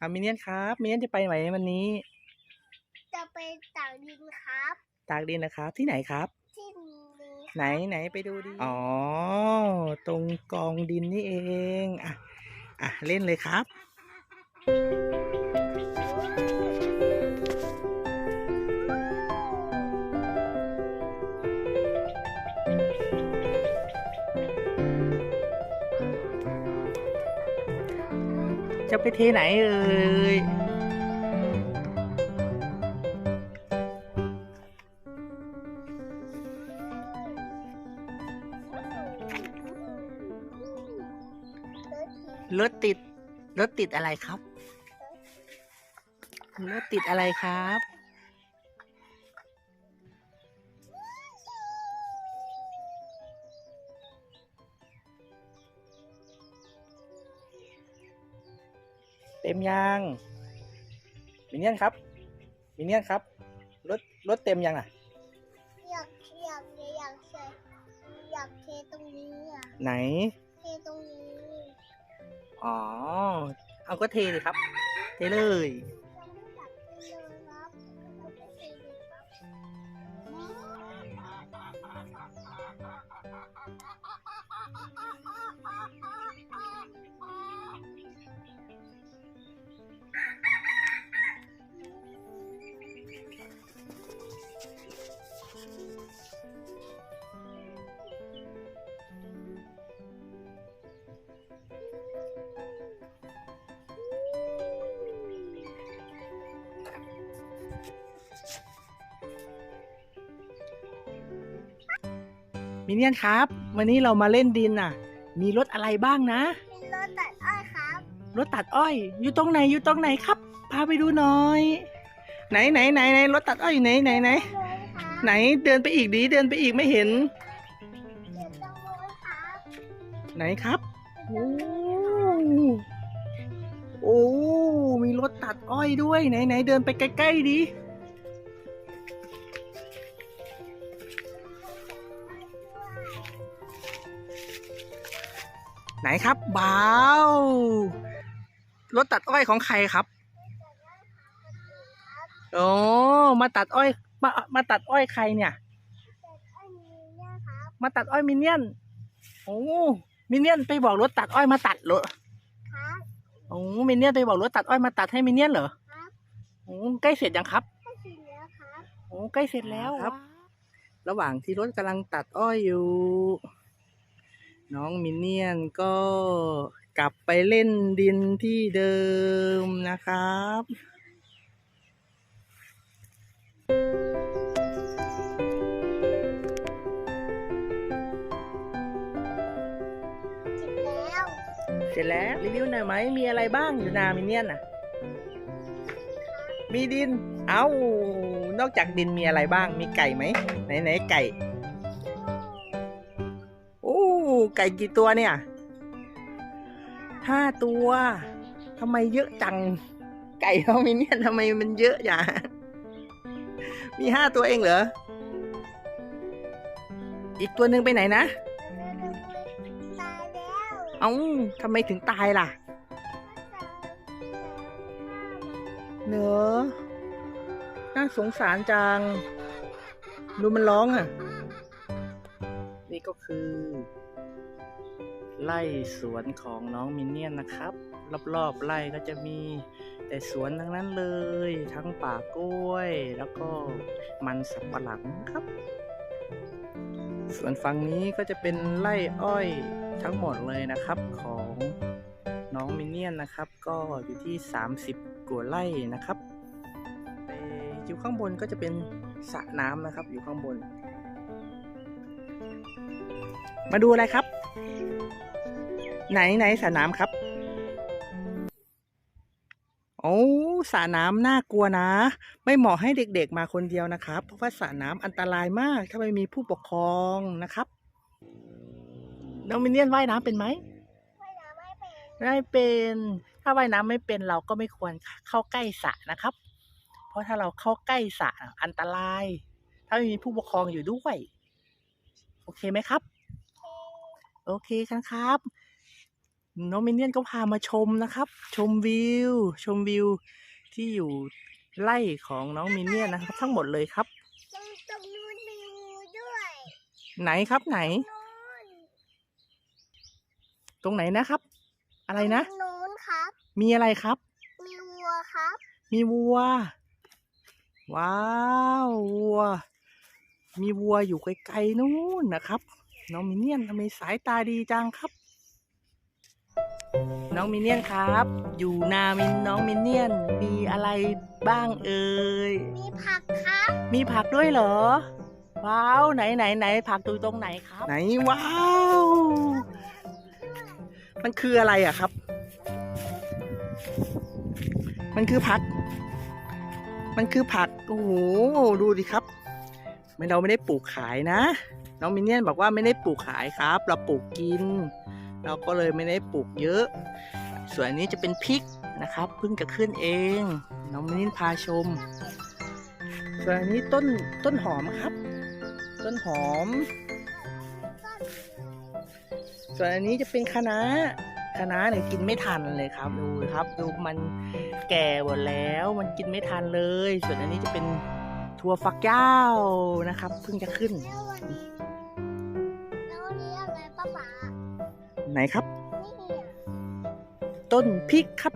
อะมินเนี่ยนครับมินเนี่ยนจะไปไหนวันนี้ จะไปต่างดินครับ ตากดินนะครับ ที่ไหนครับ ที่นี้ไหนไหนไปดูดิ อ๋อ ตรงกองดินนี่เอง อะ อะ เล่นเลยครับ จะไปเทไหนเอ่ยรถติดรถติดอะไรครับรถติดอะไรครับ ต็มยังมินเนี่ยนครับมินเนี่ยนครับรถรถเต็มยังอะอยากอยากอยากเทอยากเทตรงนี้อะไหนเทตรงนี้อ๋อเอาก็เทเลยครับ เทเลย มินเนี่ยนครับ วันนี้เรามาเล่นดินน่ะ มีรถอะไรบ้างนะ มีรถตัดอ้อยครับ รถตัดอ้อย อยู่ตรงไหนอยู่ตรงไหนครับ พาไปดูหน่อย ไหนไหนไหนไหนรถตัดอ้อยอยู่ไหนไหนไหนเลยครับไหนเดินไปอีกดีเดินไปอีกไม่เห็นเดี๋ยวต้องเลยครับไหนครับเดี๋โอ้ยวต้องเลยโอ้มีรถตัดอ้อยด้วยไหนไหนเดินไปใกล้ๆดิ ไหนครับบ้าวรถตัดอ้อยของใครครับโอ้มาตัดอ้อยมามาตัดอ้อยใครเนี่ยแต่อันนี้เนี่ยครับมาตัดอ้อยมินเนี่ยนโอ้มินเนี่ยนไปบอกรถตัดอ้อยมาตัดเหรอครับโอ้มินเนี่ยนไปบอกรถตัดอ้อยมาตัดให้มินเนี่ยนเหรอครับโอ้ใกล้เสร็จยังครับให้สีเหลืองครับโอ้ใกล้เสร็จแล้วครับ ระหว่างที่รถกำลังตัดอ้อยอยู่ น้องมินเนี่ยนก็กลับไปเล่นดินที่เดิมนะครับเสร็จแล้วเสร็จแล้วรีวิวหน่อยไหมมีอะไรบ้างอยู่นามินเนี่ยนน่ะ มีดิน เอ้านอกจากดินมีอะไรบ้าง มีไก่ไหมไหนไหนไก่ ไก่กี่ตัวเนี่ยห้าตัวทำไมเยอะจัง ไก่เรามีเนี่ยทำไมมันเยอะอย่างมีห้าตัวเองเหรอ อีกตัวหนึ่งไปไหนนะเอ้าทำไมถึงตายล่ะ เนอะน่าสงสารจัง ดูมันร้องอะ นี่ก็คือ ไล่สวนของน้องมินเนี่ยนนะครับ รอบๆไร่ก็จะมีแต่สวนทั้งนั้นเลย ทั้งป่ากล้วย แล้วก็มันสับปะหลังครับ ส่วนฝั่งนี้ก็จะเป็นไร่อ้อยทั้งหมดเลยนะครับของน้องมินเนี่ยนนะครับ ก็อยู่ที่ 30กว่าไร่นะครับอยู่ข้างบนก็จะเป็นสระน้ำนะครับ อยู่ข้างบน มาดูอะไรครับ ไหนไหนสระน้ำครับ โอ้สระน้ำน่ากลัวนะ ไม่เหมาะให้เด็กๆมาคนเดียวนะครับ เพราะว่าสระน้ำอันตรายมาก ถ้าไม่มีผู้ปกครองนะครับ น้องมินเนี่ยนว่ายน้ำเป็นไหมไม่นะไม่เป็นไม่เป็น ถ้าว่ายน้ำไม่เป็นเราก็ไม่ควรเข้าใกล้สระนะครับ เพราะถ้าเราเข้าใกล้สระอันตราย ถ้าไม่มีผู้ปกครองอยู่ด้วย โอเคไหมครับ โอเคกันครับ น้องมินเนี่ยนก็พามาชมนะครับ ชมวิว ชมวิวที่อยู่ไร่ของน้องมินเนี่ยนนะครับ ทั้งหมดเลยครับ ตรงตรงนู้นมีงูด้วยไหนครับไหน นู้นตรงไหนนะครับ อะไรนะตงนู้นครับ มีอะไรครับ มีวัวครับ มีวัว ว้าววัว มีวัวอยู่ไกลๆนู่นนะครับ น้องมินเนี่ยนทำไมสายตาดีจังครับ น้องมินเนี่ยนครับ อยู่นามินน้องมินเนี่ยนมีอะไรบ้างเอ่ย มีผักครับ มีผักด้วยเหรอ ว้าวไหนไหนไหนผักดูตรงไหนครับ ไหนว้าว มันคืออะไรอะครับ มันคือผัก มันคือผัก โอ้โห ดูดิครับไม่เราไม่ได้ปลูกขายนะ น้องมินเนี่ยนบอกว่าไม่ได้ปลูกขายครับ เราปลูกกิน เราก็เลยไม่ได้ปลูกเยอะ ส่วนนี้จะเป็นพริกนะครับเพิ่งจะขึ้นเอง น้องมินเนี่ยนพาชม ส่วนนี้ต้นต้นหอมครับ ต้นหอม ส่วนอันนี้จะเป็นคะน้าคะน้าเนี่ยกินไม่ทันเลยครับดูครับดูมันแก่หมดแล้วมันกินไม่ทันเลย ส่วนอันนี้จะเป็นถั่วฝักยาวนะครับเพิ่งจะขึ้นแล้ววันนี้แล้ววันนี้อะไรป้าป๋า ไหนครับ ต้นพริกครับ